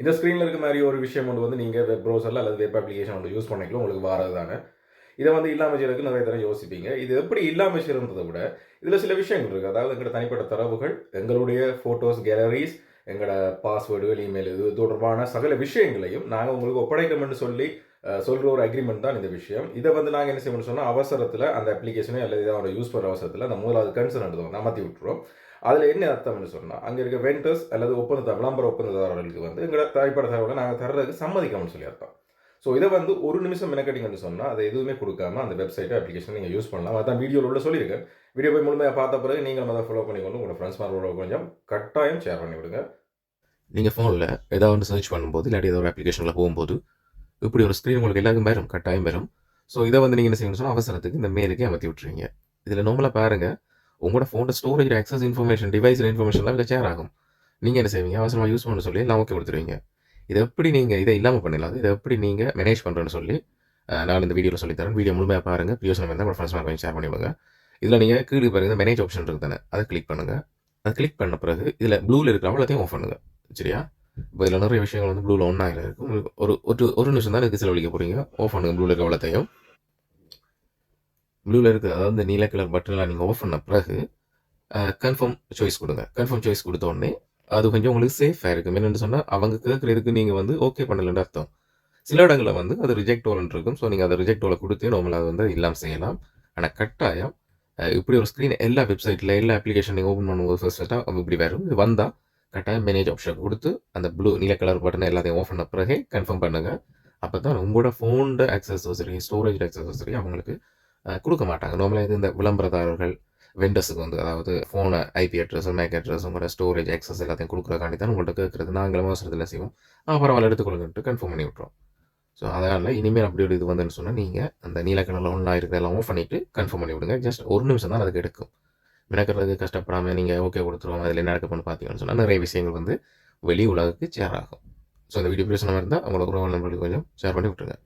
இந்த ஸ்க்ரீனில் இருக்க மாதிரி ஒரு விஷயம் ஒன்று வந்து நீங்கள் வெப் ப்ரௌசரில் அல்லது வெப் அப்ளிகேஷன் ஒன்று யூஸ் பண்ணிக்கலாம். உங்களுக்கு வரது தானே. இதை வந்து இல்லாமல் செய்யறதுக்கு நிறைய தரம் யோசிப்பீங்க. இது எப்படி இல்லாமல் செய்யறதை விட இதில் சில விஷயங்கள் இருக்குது அதாவது எங்களோட தனிப்பட்ட தரவுகள் எங்களுடைய ஃபோட்டோஸ் கேலரிஸ் எங்களோட பாஸ்வேர்டுகள் இமெயில் இது தொடர்பான சகல விஷயங்களையும் நாங்கள் உங்களுக்கு ஒப்படைக்கணும்னு சொல்லி சொல்கிற ஒரு அக்ரிமெண்ட் தான் இந்த விஷயம். இதை வந்து நாங்கள் என்ன செய்யணும்னு சொன்னால் அவசரத்தில் அந்த அப்ளிகேஷனே அல்லது இதோட யூஸ் பண்ணுற அவசரத்தில் அந்த முதலாவது கன்சர்ன் எடுத்தோம் மாற்றி விட்டுருவோம். அதில் என்ன அர்த்தம்னு சொன்னால் அங்கே இருக்க வெண்டர்ஸ் அல்லது ஒப்பந்த விளம்பர ஒப்பந்ததாரர்களுக்கு வந்து எங்களோட தனிப்பட்ட தகவலை நாங்கள் தர்றதுக்கு சம்மதிக்கணும்னு சொல்லி அர்த்தம். ஸோ இதை வந்து ஒரு நிமிஷம் மெனக்கட்டிங்கன்னு சொன்னால் அதை எதுவுமே கொடுக்காம அந்த வெப்சைட்டை அப்ளிகேஷன் நீங்கள் யூஸ் பண்ணலாம். அதான் வீடியோவில் உள்ள சொல்லியிருக்கேன். வீடியோ போய் முழுமையாக பார்த்த பிறகு நீங்களும் அதை ஃபாலோ பண்ணிக்கொண்டு உங்களோட ஃப்ரெண்ட்ஸ் மாரோட கொஞ்சம் கட்டாயம் ஷேர் பண்ணி விடுங்க. நீங்கள் ஃபோனில் ஏதாவது ஒன்று சர்ச் பண்ணும்போது இல்லாட்டி ஏதோ ஒரு அப்ளிகேஷனில் போகும்போது இப்படி ஒரு ஸ்க்ரீன் உங்களுக்கு எல்லாருக்கும் வரும் கட்டாயம் வரும். ஸோ இதை வந்து நீங்கள் என்ன செய்யணும்னு சொன்னால் அவசரத்துக்கு இந்த மேலுக்கே அமர்த்தி விட்டுருவீங்க. இதில் நார்மலாக பாருங்கள் உங்களோட ஃபோனில் ஸ்டோரேஜ் ஆக்சஸ் இன்ஃபர்மேஷன் டிவைஸ் இன்ஃபர்மேஷன்லாம் இதில் ஷேர் ஆகும். நீங்கள் என்ன செய்வீங்க? அவசரமாக யூஸ் பண்ண சொல்லி எல்லாம் ஓகே கொடுத்துருவீங்க. இதை எப்படி நீங்கள் இதை இல்லாமல் பண்ணிடலாம். இதை எப்படி நீங்கள் மேனேஜ் பண்ணுறேன்னு சொல்லி நான் இந்த வீடியோவில் சொல்லித்தரேன் வீடியோ முழுமையாக பாருங்கள் பிரியோசனம் இருந்தால் உங்கள் ஃப்ரெண்ட்ஸ் மாதிரி ஷேர் பண்ணிவிடுங்க இதில் நீங்கள் கீழே பாருங்க மேனேஜ் ஆப்ஷன் இருக்குது தானே. அதை கிளிக் பண்ணுங்கள் அதை கிளிக் பண்ண பிறகு இதில் ப்ளூவில் இருக்கிற அவ்வளோத்தையும் ஆஃப் பண்ணுங்கள் சரியா? இப்போ இதில் நிறைய விஷயங்கள் வந்து ப்ளூவில் ஒன்றா இருக்கும் ஒரு ஒரு ஒரு நிமிஷம் தான் இதுக்கு செலவழிக்க போகிறீங்க ஆஃப் பண்ணுங்கள் ப்ளூவில் இருக்கிற அவ்வளோத்தையும். ப்ளூவில் இருக்க. அதாவது இந்த நீல கலர் பட்டன்லாம் நீங்கள் ஆஃப் பண்ண பிறகு கன்ஃபார்ம் சாய்ஸ் கொடுங்க. கன்ஃபார்ம் சாய்ஸ் கொடுத்த உடனே அது கொஞ்சம் உங்களுக்கு சேஃபாக இருக்கும். என்னென்னு சொன்னால் அவங்க கேட்குறதுக்கு நீங்கள் வந்து ஓகே பண்ணலன்னு அர்த்தம். சில இடங்களில் வந்து அது ரிஜெக்ட் ஓலன் இருக்கும். ஸோ நீங்கள் அதை ரிஜெக்ட் ஓலை கொடுத்து நார்மலாக அது வந்து இல்லாமல் செய்யலாம். ஆனால் கட்டாயம் இப்படி ஒரு ஸ்க்ரீன் எல்லா வெப்சைட்டில் எல்லா அப்ளிகேஷன் நீங்கள் ஓப்பன் பண்ணும்போது ஃபர்ஸ்ட் ஃபஸ்ட்டாக இப்படி வரும். இது வந்தால் கட்டாயம் மேனேஜ் ஆப்ஷன் கொடுத்து அந்த ப்ளூ நீல கலர் பட்டனை எல்லாத்தையும் ஆஃப் பண்ண பிறகு கன்ஃபார்ம் பண்ணுங்க. அப்போ தான் உங்களோட ஃபோனோட ஆக்சஸ் சரி ஸ்டோரேஜ் ஆக்சஸ் சரி அவங்களுக்கு கொடுக்க மாட்டாங்க நார்மலாக இது இந்த விளம்பரதாரர்கள் வெண்டர்ஸுக்கு வந்து அதாவது ஃபோனை ஐபி அட்ரஸ் மேக் அட்ரஸ் உங்களோட ஸ்டோரேஜ் ஆக்சஸ் எல்லாத்தையும் கொடுக்குறக்காண்டி தான் உங்கள்கிட்ட கேட்குறது. நாங்களும் அவசரத்தில் செய்வோம். ஆ பரவாயில்ல எடுத்துக்கொள்ளுங்கன்ட்டு கன்ஃபார்ம் பண்ணி விட்றோம் ஸோ அதனால் இனிமேல் அப்படி ஒரு இது வந்துன்னு சொன்னால் நீங்கள் அந்த நீல ஒன்றா ஒன்றா இருக்கிறதெல்லாம் ஆஃப் பண்ணிவிட்டு கன்ஃபார்ம் பண்ணி விடுங்க. ஜஸ்ட் ஒரு நிமிஷம் தான் அதுக்கு எடுக்கும். மெனக்கிறதுக்கு கஷ்டப்படாமல் நீங்கள் ஓகே கொடுத்துருவோம் அதில் என்ன நடக்கும்னு பார்த்தீங்கன்னு சொன்னால் நிறைய விஷயங்கள் வந்து வெளி உலகுக்கு ஷேர் ஆகும். ஸோ அந்த வீடியோ பிரச்சனை இருந்தால் அவங்களோட உறவு நண்பர்களுக்கு கொஞ்சம் ஷேர் பண்ணி விட்டுருங்க.